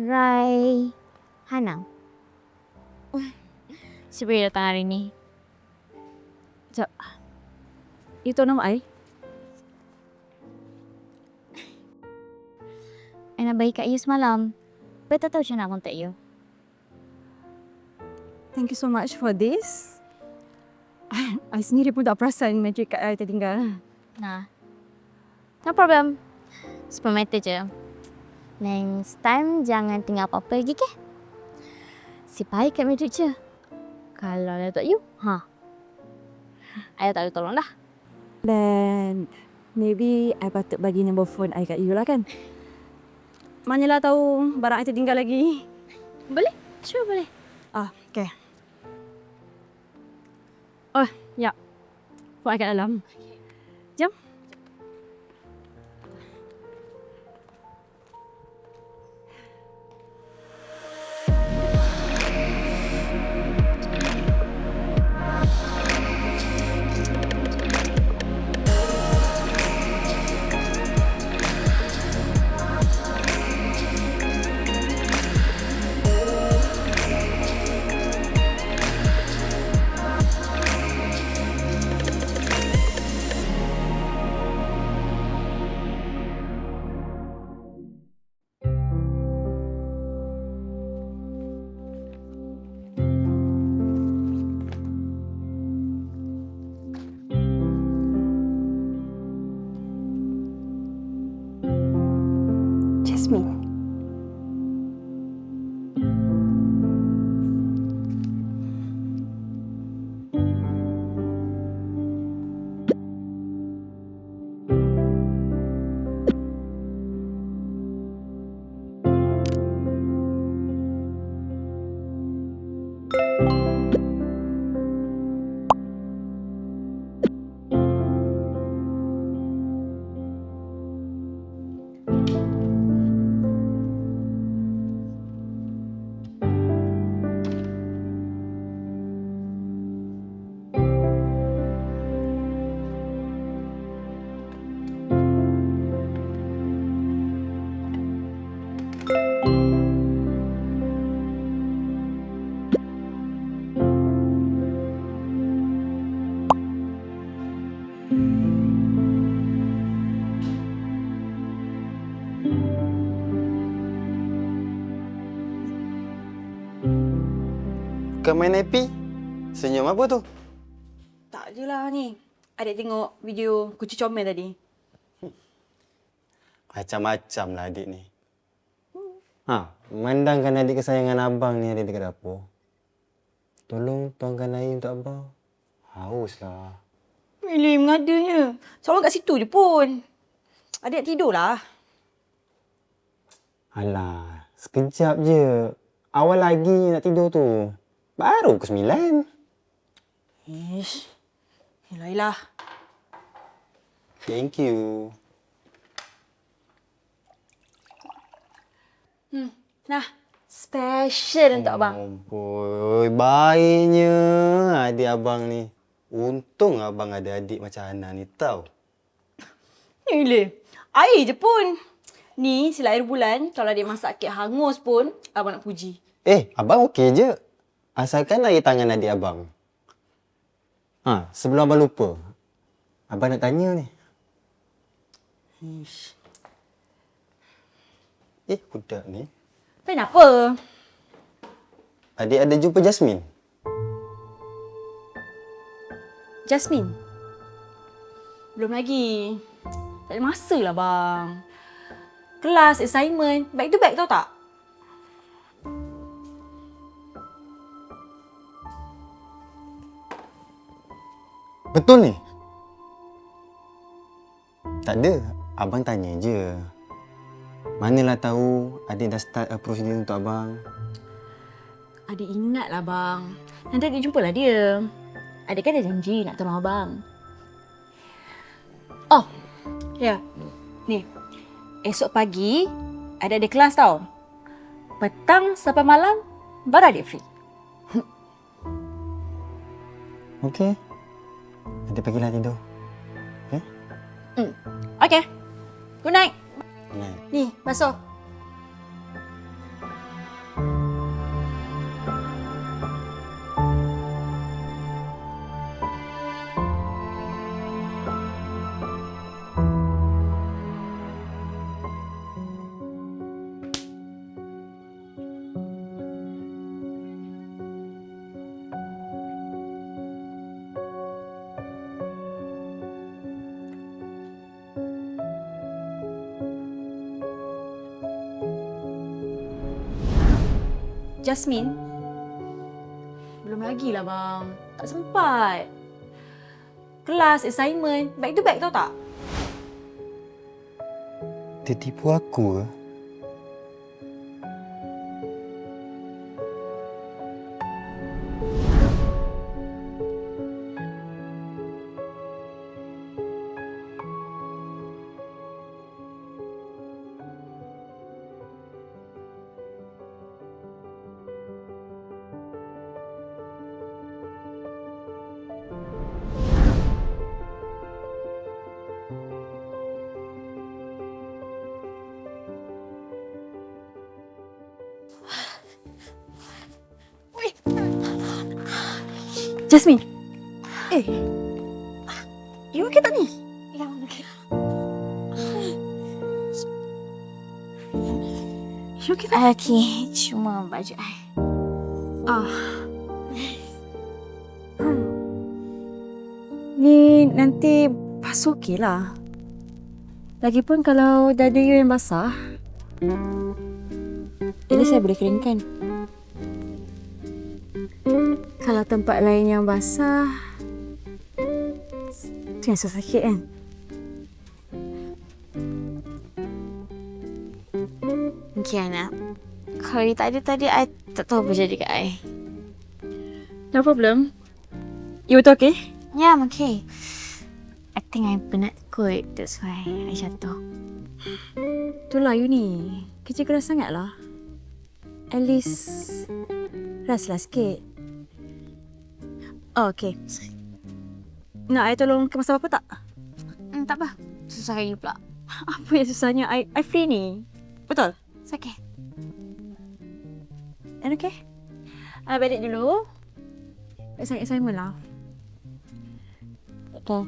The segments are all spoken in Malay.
Hai, Hana. Si Bri datang hari ni. Sekejap. Itu nama I. I nak bagi kat you semalam. Betul tahu macam nak contact you. Thank you so much for this. I sendiri pun tak perasan magic kat I tertinggal. Nah. No problem. Sepuluh meter je. Next time jangan tinggal apa-apa lagi ke? Si baik kat Madrid je. Kalau dia tak you, ha. Ayah tak boleh tolong dah. Then maybe I patut bagi nombor phone I kat you lah kan. Manalah tahu barang I tertinggal lagi. Boleh? Sure boleh. Ah, okay. Oh, ya. Phone I kat dalam. Jom. Kau main happy? Senyum apa tu? Tak je lah ni. Adik tengok video kucing comel tadi. Macam-macam lah adik ni. Ha, memandangkan adik kesayangan abang ni ada dekat dapur. Tolong tuangkan air untuk abang. Haus lah. Willy mengadanya. Seorang kat situ je pun. Adik tidur lah. Alah, sekejap je. Awal lagi nak tidur tu. Baru ke sembilan. Ish. Yelah, yelah. Thank you. Nah, special untuk abang. Ampun, baiknya adik abang ni. Untung abang ada adik macam Hana ni tau. Yelah. Air je pun. Ni, sila air bulan, kalau dia masak kek hangus pun, abang nak puji. Eh, abang okey je. Asalkan air tangan adik abang. Ha, sebelum abang lupa. Abang nak tanya ni. Ish. Eh, budak ni. Kenapa? Adik ada jumpa Jasmine? Jasmine. Belum lagi. Tak ada masa lah bang. Kelas, assignment, back to back tau tak? Betul ni? Tak ada. Abang tanya je. Manalah tahu adik dah start approach dia untuk abang. Adik ingat lah bang. Nanti adik jumpalah dia. Adik kan dah janji nak tolong abang. Oh, ya. Ni, esok pagi ada ada kelas tau. Petang sampai malam baru adik free. Okey. Adik pergilah tidur. Okay? Okay. Good night. Night. Ni, basuh. Jasmine? Belum lagi lah bang. Tak sempat. Kelas, assignment, back to back tau tak? Dia tipu aku ke? Jasmine! Eh! You okay tak ni? Ya, okey. You okay tak? Okey, cuma baju I. Ah. Ni nanti basuh okey lah. Lagipun kalau dada you yang basah, ini saya boleh keringkan. Kalau tempat lain yang basah, tu yang susah sakit kan? Okey, anak. Kalau dia tak ada tadi, I tak tahu apa jadi kat I. No problem. You betul okay? Ya, I'm okay. I think I penat kot. That's why I jatuh. Itulah you ni. Kerja keras sangat lah. At least rest lah sikit. Oh, okay. Nak I tolong kemas apa-apa tak? Hmm, tak apa. Susah you pula. Apa yang susahnya? I, I free ni. Betul? It's okay. And okay? I balik dulu. Assignment assignment lah. Betul.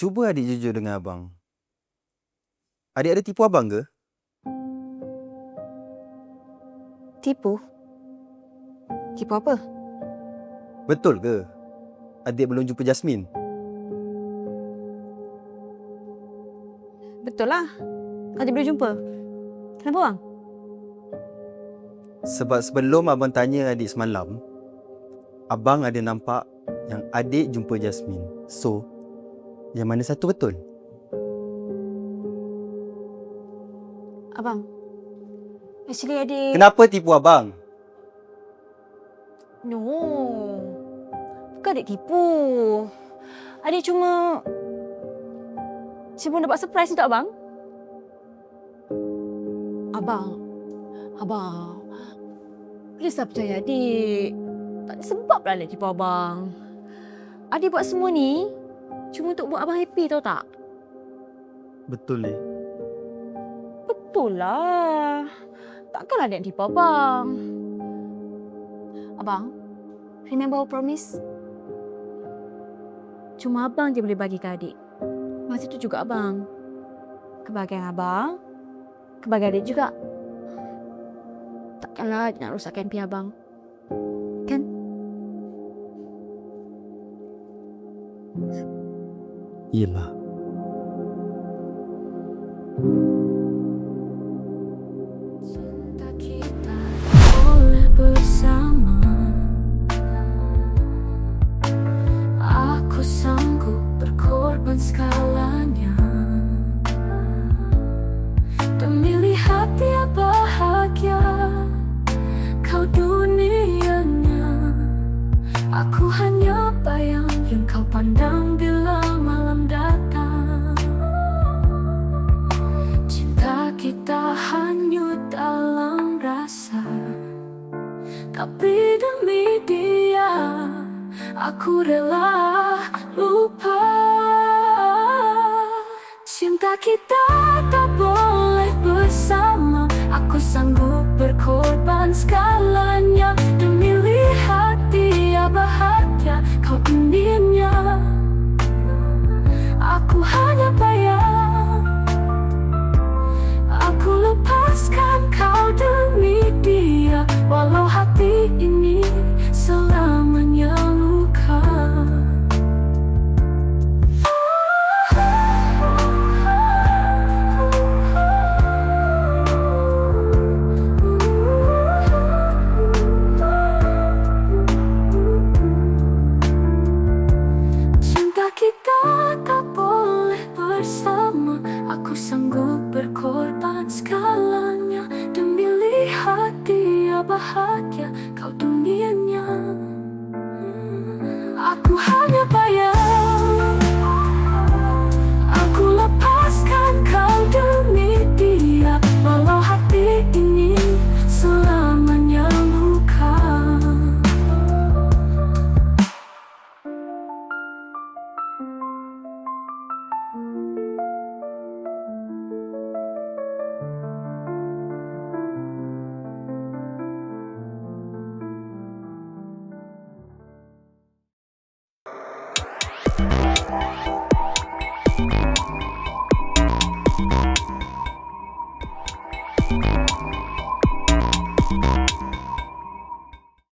Cuba adik jujur dengan abang. Adik ada tipu abang ke? Tipu? Tipu apa? Betul ke? Adik belum jumpa Jasmine. Betul lah. Tadi boleh jumpa. Kenapa bang? Sebab sebelum abang tanya adik semalam, abang ada nampak yang adik jumpa Jasmine. So, yang mana satu betul? Abang. Actually adik... Kenapa tipu abang? No. Bukan adik tipu. Adik cuma... Cuma dapat surprise untuk abang. Abang. Abang. Please lah percaya adik. Tak ada sebab lah adik tipu abang. Adik buat semua ni cuma untuk buat abang happy tau tak? Betul ni. Betul lah. Takkanlah adik tipu abang. Abang, remember our promise? Cuma abang je boleh bagi ke adik. Masa tu juga abang. Kebahagiaan abang, kebahagiaan adik juga. Takkanlah nak rosakkan impian abang. Kan? Yelah. Aku